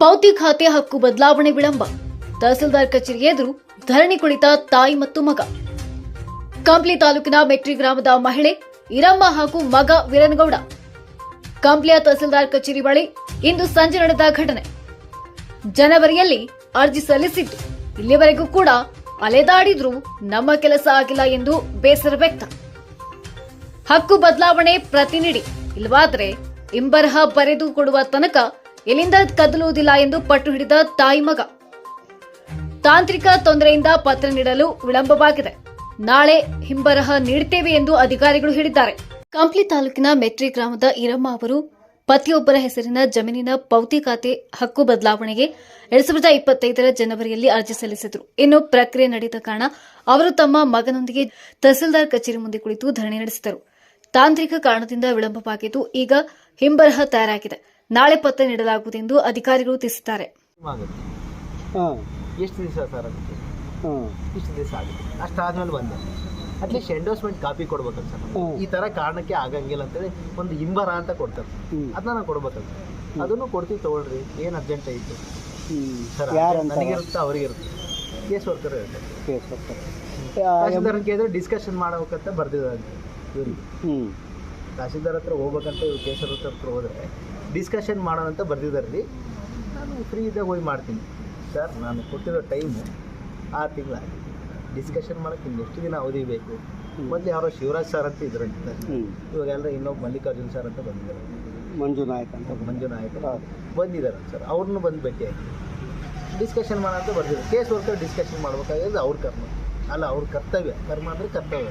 ಪೌತಿ ಖಾತೆ ಹಕ್ಕು ಬದಲಾವಣೆ ವಿಳಂಬ. ತಹಸೀಲ್ದಾರ್ ಕಚೇರಿ ಎದುರು ಧರಣಿ ಕುಳಿತ ತಾಯಿ ಮತ್ತು ಮಗ. ಕಂಪ್ಲಿ ತಾಲೂಕಿನ ಮೆಟ್ರಿ ಗ್ರಾಮದ ಮಹಿಳೆ ಇರಮ್ಮ ಹಾಗೂ ಮಗ ವೀರನಗೌಡ. ಕಂಪ್ಲಿಯ ತಹಸೀಲ್ದಾರ್ ಕಚೇರಿ ಬಳಿ ಇಂದು ಸಂಜೆ ನಡೆದ ಘಟನೆ. ಜನವರಿಯಲ್ಲಿ ಅರ್ಜಿ ಸಲ್ಲಿಸಿದ್ದು. ಇಲ್ಲಿವರೆಗೂ ಕೂಡ ಅಲೆದಾಡಿದ್ರೂ ನಮ್ಮ ಕೆಲಸ ಆಗಿಲ್ಲ ಎಂದು ಬೇಸರ ವ್ಯಕ್ತ. ಹಕ್ಕು ಬದಲಾವಣೆ ಪ್ರತಿನಿಧಿ ಇಲ್ಲವಾದ್ರೆ ಇಂಬರಹ ಬರೆದು ಕೊಡುವ ತನಕ ಇಲ್ಲಿಂದ ಕದಲುವುದಿಲ್ಲ ಎಂದು ಪಟ್ಟು ಹಿಡಿದ ತಾಯಿ ಮಗ. ತಾಂತ್ರಿಕ ತೊಂದರೆಯಿಂದ ಪತ್ರ ನೀಡಲು ವಿಳಂಬವಾಗಿದೆ. ನಾಳೆ ಹಿಂಬರಹ ನೀಡುತ್ತೇವೆ ಎಂದು ಅಧಿಕಾರಿಗಳು ಹೇಳಿದ್ದಾರೆ. ಕಂಪ್ಲಿ ತಾಲೂಕಿನ ಮೆಟ್ರಿ ಗ್ರಾಮದ ಇರಮ್ಮ ಅವರು ಪತಿಯೊಬ್ಬರ ಹೆಸರಿನ ಜಮೀನಿನ ಪೌತಿ ಖಾತೆ ಹಕ್ಕು ಬದಲಾವಣೆಗೆ ಎರಡ್ ಸಾವಿರದ ಇಪ್ಪತ್ತೈದರ ಜನವರಿಯಲ್ಲಿ ಅರ್ಜಿ ಸಲ್ಲಿಸಿದರು. ಇನ್ನು ಪ್ರಕ್ರಿಯೆ ನಡೆದ ಕಾರಣ ಅವರು ತಮ್ಮ ಮಗನೊಂದಿಗೆ ತಹಸೀಲ್ದಾರ್ ಕಚೇರಿ ಮುಂದೆ ಕುಳಿತು ಧರಣಿ ನಡೆಸಿದರು. ತಾಂತ್ರಿಕ ಕಾರಣದಿಂದ ವಿಳಂಬವಾಗಿದ್ದು ಈಗ ಹಿಂಬರಹ ತಯಾರಾಗಿದೆ. ನಾಳೆ ಪತ್ರ ನೀಡಲಾಗುವುದೆಂದು ಅಧಿಕಾರಿಗಳು ತಿಳಿಸಿದ್ದಾರೆ. ಆಗುತ್ತೆ ಹಾಂ. ಎಷ್ಟು ದಿವಸ ಸರ್ ಅದಕ್ಕೆ ಹಾಂ. ಇಷ್ಟು ದಿವಸ ಆಗುತ್ತೆ. ಅಷ್ಟಾದ್ಮೇಲೆ ಬಂದೆ. ಅಟ್ಲೀಸ್ಟ್ ಎಂಡೋಸ್ಮೆಂಟ್ ಕಾಪಿ ಕೊಡ್ಬೇಕಲ್ಲ ಸರ್ ಹ್ಮ್. ಈ ತರ ಕಾರಣಕ್ಕೆ ಆಗಂಗಿಲ್ಲ ಅಂತೇಳಿ ಒಂದು ಇಂಬರ ಅಂತ ಕೊಡ್ತಾರೆ. ಹ್ಞೂ ಅದನ್ನ ನಾವು ಕೊಡ್ಬೇಕಲ್ಲ ಅದನ್ನು ಕೊಡ್ತೀವಿ ತಗೊಳ್ರಿ. ಏನು ಅರ್ಜೆಂಟ್ ಐತೆ? ಹ್ಞೂ ಸರ್ ಯಾರು ಅಂತ ನನಗಿರುತ್ತೆ ಅವ್ರಿಗಿರುತ್ತೆ. ಕೇಸ್ ವರ್ಕರ್ ಇರುತ್ತೆ. ಕೇಸ್ ತಹಸೀಲ್ದಾರ್ ಕೇಳಿದ್ರೆ ಡಿಸ್ಕಷನ್ ಮಾಡ್ಬೇಕಂತ ಬರ್ದಿದ್ದಾರೆ. ಇವ್ರಿಗೆ ಹ್ಞೂ ತಹಸೀಲ್ದಾರ್ ಹತ್ರ ಹೋಗ್ಬೇಕಂತ ಇವ್ರು ಕೇಸರ್ ಹತ್ರ ಹೋದ್ರೆ ಡಿಸ್ಕಷನ್ ಮಾಡೋಣ ಅಂತ ಬರ್ದಿದ್ದಾರೆ ರೀ ನಾನು ಫ್ರೀ ಇದ್ದಾಗ ಹೋಗಿ ಮಾಡ್ತೀನಿ. ಸರ್ ನಾನು ಕೊಟ್ಟಿರೋ ಟೈಮು ಆರು ತಿಂಗಳ ಡಿಸ್ಕಷನ್ ಮಾಡೋಕ್ಕೆ ಇನ್ನು ಎಷ್ಟು ದಿನ ಅವಧಿ ಬೇಕು? ಮೊದಲು ಯಾರೋ ಶಿವರಾಜ್ ಸರ್ ಅಂತ ಇದ್ರು ಅಂತ. ಇವಾಗ ಎಲ್ಲರೂ ಇನ್ನೊಬ್ಬ ಮಲ್ಲಿಕಾರ್ಜುನ್ ಸರ್ ಅಂತ ಬಂದಿದ್ದಾರೆ. ಮಂಜು ನಾಯಕ್ ಅಂತ. ಮಂಜು ನಾಯಕ್. ಬಂದಿದ್ದಾರೆ ಸರ್ ಅವ್ರನ್ನೂ ಬಂದು ಭೇಟಿಯಾಗಿ ಡಿಸ್ಕಷನ್ ಮಾಡೋ ಅಂತ ಬರ್ದಿದ್ದಾರೆ. ಕೇಸ್ ವರ್ಕರ್ ಡಿಸ್ಕಷನ್ ಮಾಡ್ಬೇಕಾಗಿರೋದು ಅವ್ರ ಕರ್ಮ. ಅಲ್ಲ ಅವ್ರ ಕರ್ತವ್ಯ. ಕರ್ಮ ಅಂದರೆ ಕರ್ತವ್ಯ.